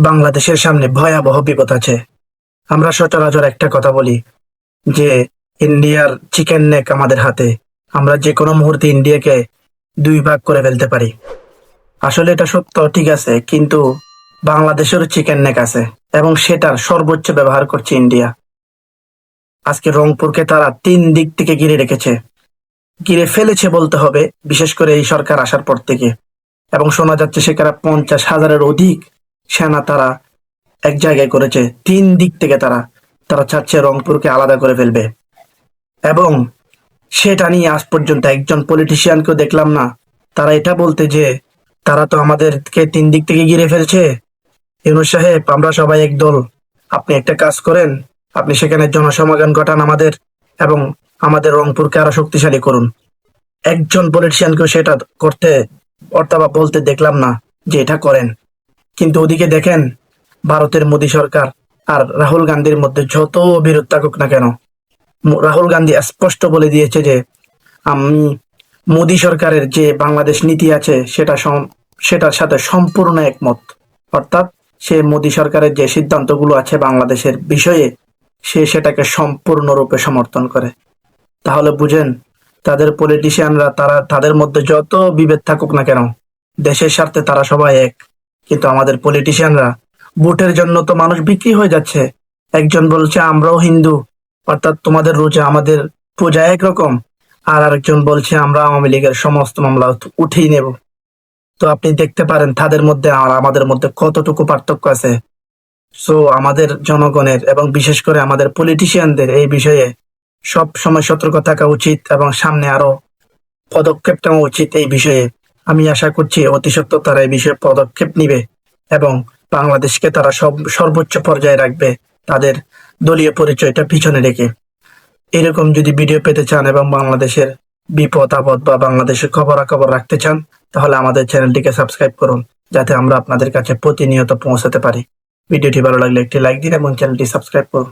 বাংলাদেশের সামনে ভয়াবহ বিপদ আছে। আমরা সচরাচর একটা কথা বলি যে, ইন্ডিয়ার চিকেন নেক আমাদের হাতে। আমরা যে কোনো মুহূর্তে ইন্ডিয়াকে দুই ভাগ করে ফেলতে পারি। আসলে এটা সত্য, ঠিক আছে, কিন্তু বাংলাদেশেরও চিকেন নেক আছে এবং সেটার সর্বোচ্চ ব্যবহার করছে ইন্ডিয়া। আজকে রংপুরকে তারা তিন দিক থেকে ঘিরে রেখেছে। ঘিরে ফেলেছে বলতে হবে, বিশেষ করে এই সরকার আসার পর থেকে। এবং শোনা যাচ্ছে সেখানে পঞ্চাশ হাজারের অধিক সেনা তারা এক জায়গায় করেছে, তিন দিক থেকে তারা তারা চাচ্ছে রংপুরকে আলাদা করে ফেলবে। এবং সেটা নিয়ে আজ পর্যন্ত একজন পলিটিশিয়ানকেও দেখলাম না। তারা এটা বলতে যে, তারা তো আমাদেরকে তিন দিক থেকে ঘিরে ফেলছে। ইউনুস সাহেব, আমরা সবাই একদল। আপনি একটা কাজ করেন, আপনি সেখানে জনসমাগম ঘটান আমাদের এবং আমাদের রংপুরকে আরও শক্তিশালী করুন। একজন পলিটিশিয়ানকেও সেটা করতে অথবা বলতে দেখলাম না যে এটা করেন। কিন্তু ওদিকে দেখেন, ভারতের মোদী সরকার আর রাহুল গান্ধীর মধ্যে যত বিরোধ থাকুক না কেন রাহুল গান্ধী স্পষ্ট বলে দিয়েছে যে, আমি মোদী সরকারের যে বাংলাদেশ নীতি আছে, সেটা সেটার সাথে সম্পূর্ণ একমত। অর্থাৎ সে মোদী সরকারের যে সিদ্ধান্তগুলো আছে বাংলাদেশের বিষয়ে, সে সেটাকে সম্পূর্ণরূপে সমর্থন করে। তাহলে বুঝেন, তাদের পলিটিশিয়ানরা তারা, তাদের মধ্যে যত বিভেদ থাকুক না কেন, দেশের স্বার্থে তারা সবাই এক। কিন্তু আমাদের পলিটিশিয়ানরা ভোটের জন্য তো মানুষ বিক্রি হয়ে যাচ্ছে। একজন বলছে, আমরাও হিন্দু। অর্থাৎ তোমাদের রোজা আমাদের পূজা একরকম। আর আরেকজন বলছে, আমরা আওয়ামী লীগের সমস্ত মামলা উঠেই নেব। তো আপনি দেখতে পারেন, তাদের মধ্যে আর আমাদের মধ্যে কতটুকু পার্থক্য আছে। সো আমাদের জনগণের এবং বিশেষ করে আমাদের পলিটিশিয়ানদের এই বিষয়ে সব সময় সতর্ক থাকা উচিত এবং সামনে আরও পদক্ষেপ নেওয়া উচিত এই বিষয়ে। আমি আশা করছি অতি সত্ত্বর তারা এই বিষয়ে পদক্ষেপ নিবে এবং বাংলাদেশকে তারা সব সর্বোচ্চ পর্যায়ে রাখবে তাদের দলীয় পরিচয়টা পিছনে রেখে। এরকম যদি ভিডিও পেতে চান এবং বাংলাদেশের বিপদ, আপদ বা বাংলাদেশের খবরাখবর রাখতে চান, তাহলে আমাদের চ্যানেলটিকে সাবস্ক্রাইব করুন, যাতে আমরা আপনাদের কাছে প্রতিনিয়ত পৌঁছাতে পারি। ভিডিওটি ভালো লাগলে একটি লাইক দিন এবং চ্যানেলটি সাবস্ক্রাইব করুন।